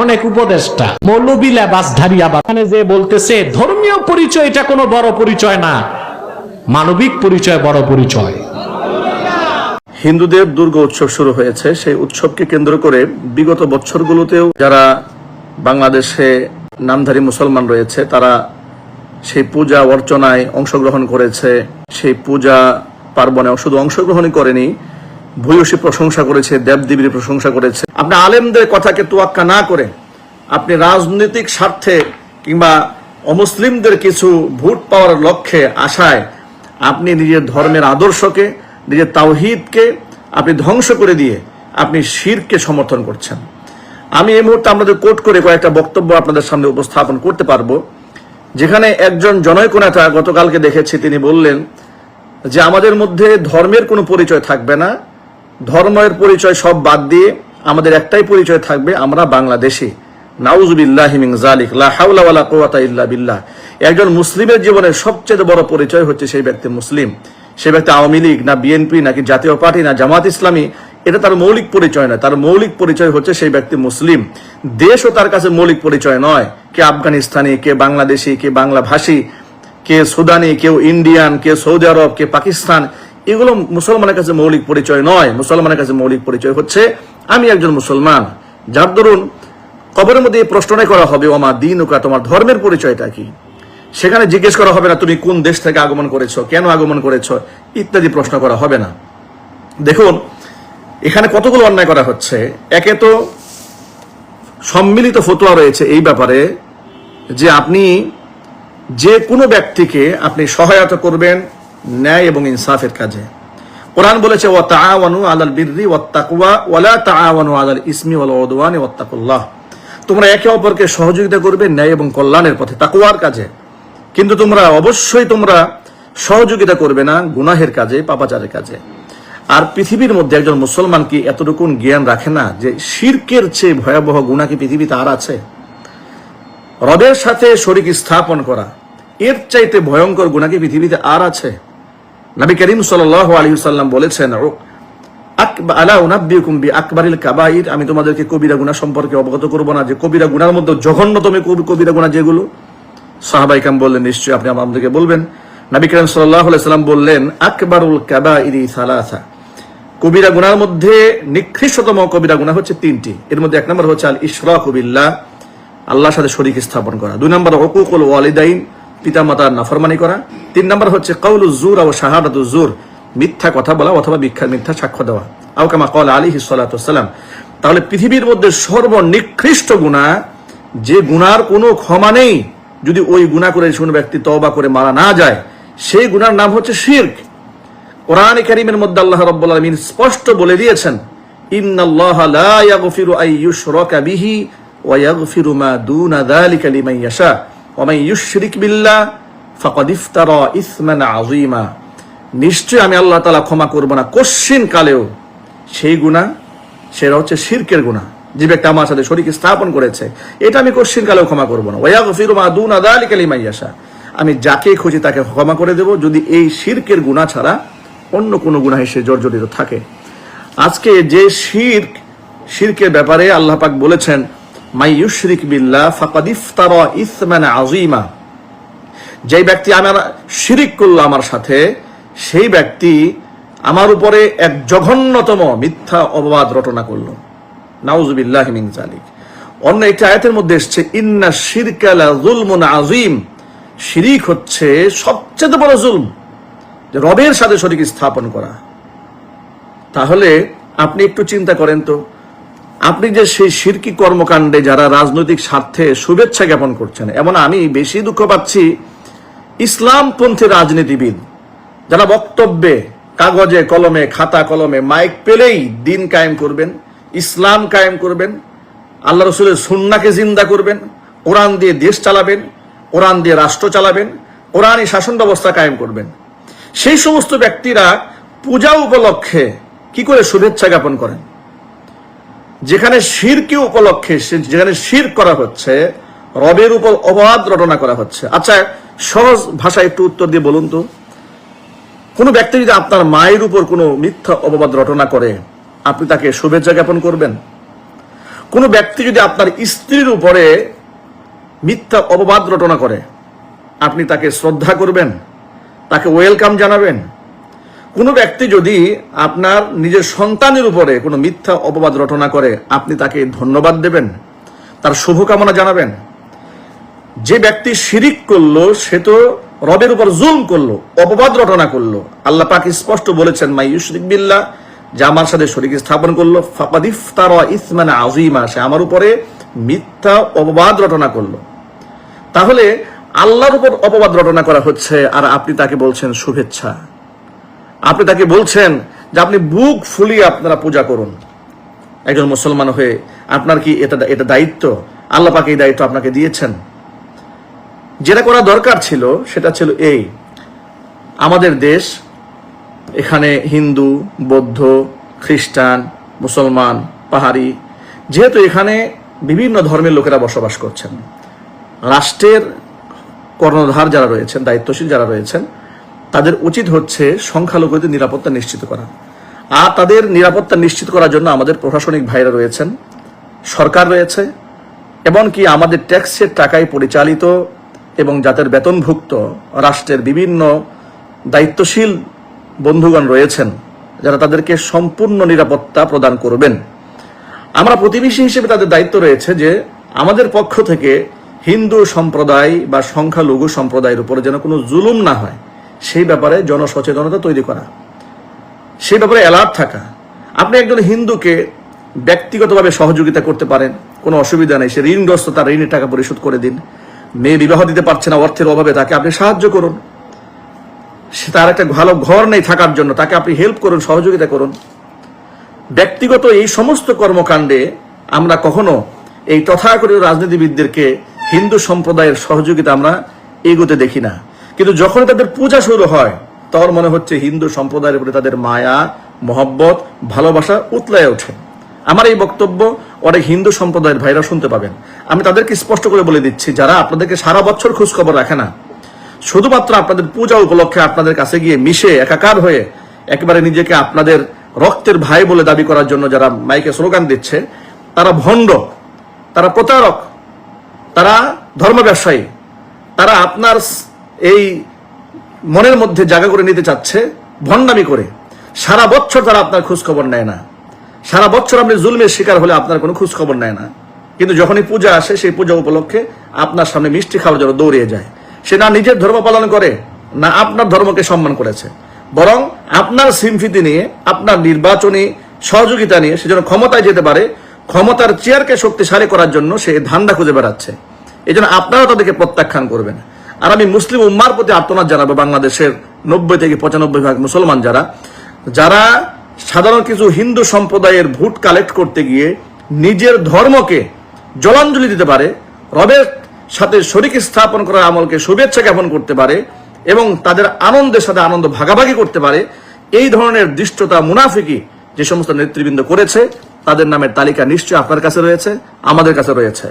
অনেক এখানে যে বলতেছে, ধর্মীয় পরিচয়, এটা কোনো বড় পরিচয় না। মানবিক পরিচয় বড় পরিচয়। হিন্দুদের দুর্গা উৎসব শুরু হয়েছে। সেই উৎসবকে কেন্দ্র করে বিগত বছরগুলোতেও যারা বাংলাদেশে নামধারী মুসলমান রয়েছে, তারা সেই পূজা অর্চনায় অংশগ্রহণ করেছে। সেই পূজা পার্বণে শুধু অংশগ্রহণই করেনি ভূয়সী প্রশংসা করেছে, দেবদেবীর প্রশংসা করেছে। আপনি আলেমদের কথাকে তোয়াক্কা না করে আপনি রাজনৈতিক স্বার্থে কিংবা অমুসলিমদের কিছু ভোট পাওয়ার লক্ষ্যে আশায় আপনি নিজের ধর্মের আদর্শকে, নিজের তাওহিদকে আপনি ধ্বংস করে দিয়ে আপনি শিরকে সমর্থন করছেন। আমি এই মুহূর্তে আপনাদের কোট করে কয়েকটা বক্তব্য আপনাদের সামনে উপস্থাপন করতে পারব। যেখানে একজন জনৈক নেতা গতকালকে দেখেছি, তিনি বললেন যে, আমাদের মধ্যে ধর্মের কোনো পরিচয় থাকবে না ধর্মের পরিচয় সব বাদ দিয়ে আমাদের একটাই পরিচয় থাকবে, আমরা বাংলাদেশি। বিল্লাহ। একজন মুসলিমের জীবনের সবচেয়ে বড় পরিচয় হচ্ছে সেই ব্যক্তি মুসলিম। সে ব্যক্তি আওয়ামী লীগ, না বিএনপি, নাকি জাতীয় পার্টি, না জামাত ইসলামী, এটা তার মৌলিক পরিচয় নয়। তার মৌলিক পরিচয় হচ্ছে সেই ব্যক্তি মুসলিম। দেশও তার কাছে মৌলিক পরিচয় নয়। কে আফগানিস্তানি, কে বাংলাদেশি, কে বাংলা ভাষী কে সুদানি, কেউ ইন্ডিয়ান, কে সৌদি আরব, কে পাকিস্তান এগুলো মুসলমানের কাছে মৌলিক পরিচয় নয়। মুসলমানের কাছে মৌলিক পরিচয় হচ্ছে, আমি একজন মুসলমান। যার দরুন কবরের মধ্যে এই প্রশ্নটাই করা হবে, ওমা দিন ওকা তোমার ধর্মের পরিচয়টা কি? সেখানে জিজ্ঞেস করা হবে না, তুমি কোন দেশ থেকে আগমন করেছ? কেন আগমন করেছ? ইত্যাদি প্রশ্ন করা হবে না। দেখুন, এখানে কতগুলো অন্যায় করা হচ্ছে। একে তো সম্মিলিত ফতোয়া রয়েছে এই ব্যাপারে যে আপনি যে কোনো ব্যক্তিকে আপনি সহায়তা করবেন ন্যায় এবং ইনসাফের কাজে। কোরআন বলেছে, ওয়া তাআওয়ানু আলাল বিররি ওয়াত তাকওয়া ওয়ালা তাআওয়ানু আলাল ইসমি ওয়াল উদওয়ানি ওয়াত্তাকুল্লাহ তোমরা একে অপরকে সহযোগিতা করবে ন্যায় এবং কল্যাণের পথে, তাকওয়ার কাজে। কিন্তু তোমরা অবশ্যই তোমরা সহযোগিতা করবে না গুনাহের কাজে, পাপাচারের কাজে। আর পৃথিবীর মধ্যে একজন মুসলমান কি এতটুকুন জ্ঞান রাখে না যে শিরকের চেয়ে ভয়াবহ গুণা কি পৃথিবীতে আর আছে? রবের সাথে শরিক স্থাপন করা, এর চাইতে ভয়ঙ্কর গুণা কি পৃথিবীতে আর আছে? নবী করিম সাল আলী সাল্লাম বলেছেন আলা আমি তোমাদেরকে কবিরা গুনাহ সম্পর্কে অবগত করব না। যে কবিরা গুনার মধ্যে জঘন্যতম কবি- কবিরা গুনাহ যেগুলো সাহাবাইকাম বললেন, নিশ্চয়ই আপনি আমাদেরকে বলবেন। নবী করিম সাল্লাহ সাল্লাম বললেন, আকবরুল কাবাইরি সালাসা কবিরা গুনার মধ্যে নিকৃষ্টতম কবিরা গুনাহ হচ্ছে তিনটি। এর মধ্যে এক নম্বর হচ্ছে আল ইশরাক বিল্লাহ, আল্লাহর সাথে শরীক স্থাপন করা। দুই নম্বর হকুকুল ওয়ালিদাইন পিতামাতার নাফরমানি করা। তিন নম্বর হচ্ছে কাউলু জুর ও শাহাদাতু জুর, মিথ্যা কথা বলা অথবা মিথ্যা মিথ্যা সাক্ষ্য দেওয়া। আউকামা কল আলী হিসালাম তাহলে পৃথিবীর মধ্যে সর্বনিকৃষ্ট গুণা, যে গুনার কোনো ক্ষমা নেই, যদি ওই গুণা করে কোনো ব্যক্তি তবা করে মারা না যায়, সেই গুনার নাম হচ্ছে শির্ক। কোরআন কারীমের মধ্যে আল্লাহ রাব্বুল আলামিন স্পষ্ট বলে দিয়েছেন, ইন্নাল্লাহ লা ইয়াগফিরু আন ইউশরাকা বিহি ওয়া ইয়াগফিরু দুনা বিল্লাহ ইসমান নিশ্চয় আমি আল্লাহ তাআলা ক্ষমা করব না। কশ্চিন কালেও সেই গুনাহ, সেটা হচ্ছে শিরকের গুনাহ। যে ব্যক্তি আমার সাথে শরীক স্থাপন করেছে, এটা আমি কশ্চিন কালেও ক্ষমা করব না। ওয়া ইয়াগফিরু মা দুনা যালিকা লিমান ইয়াশা। আমি যাকে খুঁজি তাকে ক্ষমা করে দেব। যদি এই শির্কের গুনাহ ছাড়া অন্য কোনো গুনাহে সে জর্জরিত থাকে। আজকে যে শির শিরকের ব্যাপারে আল্লাহ পাক বলেছেন মাই ইউশরিক বিল্লাহ ফাকাদ ইফতারা ইসমান আযীমা। যে ব্যক্তি আমার শিরিক করল আমার সাথে, সেই ব্যক্তি আমার উপরে এক জঘন্যতম মিথ্যা অপবাদ রটনা করল। নাউজুবিল্লাহ মিন জালিক অন্য একটি আয়াতের মধ্যে এসছে, ইন্না শিরকা লা যুলমুন আযীম। শিরিক হচ্ছে সবচেয়ে বড় জুলম যে রবের সাথে শরিক স্থাপন করা। তাহলে আপনি একটু চিন্তা করেন তো আপনি যে সেই শিরকি কর্মকাণ্ডে যারা রাজনৈতিক স্বার্থে শুভেচ্ছা জ্ঞাপন করছেন, এমন আমি বেশি দুঃখ পাচ্ছি ইসলামপন্থী রাজনীতিবিদ যারা বক্তব্যে, কাগজে, কলমে, খাতা কলমে মাইক পেলেই দিন কায়েম করবেন, ইসলাম কায়েম করবেন, আল্লাহ রসুলের সুন্নাকে জিন্দা করবেন, কোরআন দিয়ে দেশ চালাবেন, কোরআন দিয়ে রাষ্ট্র চালাবেন, কোরআনই শাসন ব্যবস্থা কায়েম করবেন। সেই সমস্ত ব্যক্তিরা পূজা উপলক্ষে কি করে শুভেচ্ছা জ্ঞাপন করেন? যেখানে শিরকে উপলক্ষে যেখানে শির করা হচ্ছে, রবের উপর অবাধ রটনা করা হচ্ছে। আচ্ছা সহজ ভাষায় একটু উত্তর দিয়ে বলুন তো। কোনো ব্যক্তি যদি আপনার মায়ের উপর কোনো মিথ্যা অপবাদ রটনা করে, আপনি তাকে শুভেচ্ছা জ্ঞাপন করবেন? কোনো ব্যক্তি যদি আপনার স্ত্রীর উপরে মিথ্যা অপবাদ রটনা করে, আপনি তাকে শ্রদ্ধা করবেন? তাকে ওয়েলকাম জানাবেন? কোনো ব্যক্তি যদি আপনার নিজের সন্তানের উপরে কোনো মিথ্যা অপবাদ রটনা করে, আপনি তাকে ধন্যবাদ দেবেন, তার শুভকামনা জানাবেন। যে ব্যক্তি শিরিক করল, সে তো রবের উপর জুম করল, অপবাদ রটনা করল। আল্লাহ পাক স্পষ্ট বলেছেন, মাই ইউশরিক বিল্লাহ যে আমার সাথে শরীক স্থাপন করল ফাকাদিফ তার ইসমান আজিমা সে আমার উপরে মিথ্যা অপবাদ রটনা করল। তাহলে আল্লাহর উপর অপবাদ রটনা করা হচ্ছে, আর আপনি তাকে বলছেন, শুভেচ্ছা আপনি তাকে বলছেন যে আপনি বুক ফুলিয়ে আপনারা পূজা করুন। একজন মুসলমান হয়ে আপনার কি এটা এটা দায়িত্ব? আল্লাহ পাকে এই দায়িত্ব আপনাকে দিয়েছেন। যেটা করা দরকার ছিল সেটা ছিল এই। আমাদের দেশ এখানে হিন্দু, বৌদ্ধ, খ্রিস্টান, মুসলমান, পাহাড়ি, যেহেতু এখানে বিভিন্ন ধর্মের লোকেরা বসবাস করছেন। রাষ্ট্রের কর্ণধার যারা রয়েছেন, দায়িত্বশীল যারা রয়েছেন তাদের উচিত হচ্ছে সংখ্যালঘুদের নিরাপত্তা নিশ্চিত করা। আর তাদের নিরাপত্তা নিশ্চিত করার জন্য আমাদের প্রশাসনিক ভাইরা রয়েছেন, সরকার রয়েছে, এমনকি আমাদের ট্যাক্সের টাকায় পরিচালিত এবং যাদের বেতনভুক্ত রাষ্ট্রের বিভিন্ন দায়িত্বশীল বন্ধুগণ রয়েছেন, যারা তাদেরকে সম্পূর্ণ নিরাপত্তা প্রদান করবেন। আমরা প্রতিবেশী হিসেবে তাদের দায়িত্ব রয়েছে যে আমাদের পক্ষ থেকে হিন্দু সম্প্রদায় বা সংখ্যালঘু সম্প্রদায়ের উপরে যেন কোনো জুলুম না হয়। সেই ব্যাপারে জনসচেতনতা তৈরি করা। সেই ব্যাপারে অ্যালার্ট থাকা। আপনি একজন হিন্দুকে ব্যক্তিগতভাবে সহযোগিতা করতে পারেন, কোনো অসুবিধা নেই। সে ঋণগ্রস্ত, তার ঋণের টাকা পরিশোধ করে দিন। মেয়ে বিবাহ দিতে পারছে না, অর্থের অভাবে তাকে আপনি সাহায্য করুন। সে তার একটা ভালো ঘর নেই থাকার জন্য, তাকে আপনি হেল্প করুন, সহযোগিতা করুন। ব্যক্তিগত এই সমস্ত কর্মকাণ্ডে আমরা কখনো এই তথাকথিত রাজনীতিবিদদেরকে হিন্দু সম্প্রদায়ের সহযোগিতা আমরা এগোতে দেখি না। কিন্তু যখন তাদের পূজা শুরু হয়, তখন মনে হচ্ছে হিন্দু সম্প্রদায়ের উপরে তাদের মায়া, মহব্বত, ভালোবাসা উতলায় ওঠে। আমার এই বক্তব্য অনেক হিন্দু সম্প্রদায়ের ভাইরা শুনতে পাবেন। আমি তাদেরকে স্পষ্ট করে বলে দিচ্ছি, যারা আপনাদেরকে সারা বছর খোঁজ খবর রাখে না, শুধুমাত্র আপনাদের পূজা উপলক্ষে আপনাদের কাছে গিয়ে মিশে একাকার হয়ে একেবারে নিজেকে আপনাদের রক্তের ভাই বলে দাবি করার জন্য যারা মাইকে স্লোগান দিচ্ছে, তারা ভণ্ড, তারা প্রতারক, তারা ধর্ম ব্যবসায়ী তারা আপনার এই মনের মধ্যে জায়গা করে নিতে চাচ্ছে, ভণ্ডামি করে। সারা বছর তারা আপনার খোঁজখবর নেয় না। সারা বছর আপনি জুলমের শিকার হলে আপনার কোনো খোঁজখবর নেয় না। কিন্তু যখনই পূজা আসে, সেই পূজা উপলক্ষে আপনার সামনে মিষ্টি খাওয়ার জন্য দৌড়িয়ে যায়। সে না নিজের ধর্ম পালন করে, না আপনার ধর্মকে সম্মান করেছে। বরং আপনার সিমফিতি নিয়ে, আপনার নির্বাচনী সহযোগিতা নিয়ে সে যেন ক্ষমতায় যেতে পারে, ক্ষমতার চেয়ারকে শক্তিশালী করার জন্য সে ধান্দা খুঁজে বেড়াচ্ছে। এই জন্য আপনারা তাদেরকে প্রত্যাখ্যান করবেন। আর আমি মুসলিম উম্মার প্রতি আর্তনাদ জানাব বাংলাদেশের নব্বই থেকে পঁচানব্বই ভাগ মুসলমান যারা। যারা সাধারণ কিছু হিন্দু সম্প্রদায়ের ভোট কালেক্ট করতে গিয়ে নিজের ধর্মকে জলাঞ্জলি দিতে পারে, রবের সাথে শরিক স্থাপন করার আমলকে শুভেচ্ছা জ্ঞাপন করতে পারে এবং তাদের আনন্দের সাথে আনন্দ ভাগাভাগি করতে পারে, এই ধরনের দৃষ্টতা মুনাফিকি যে সমস্ত নেতৃবৃন্দ করেছে, তাদের নামের তালিকা নিশ্চয়ই আপনার কাছে রয়েছে, আমাদের কাছে রয়েছে।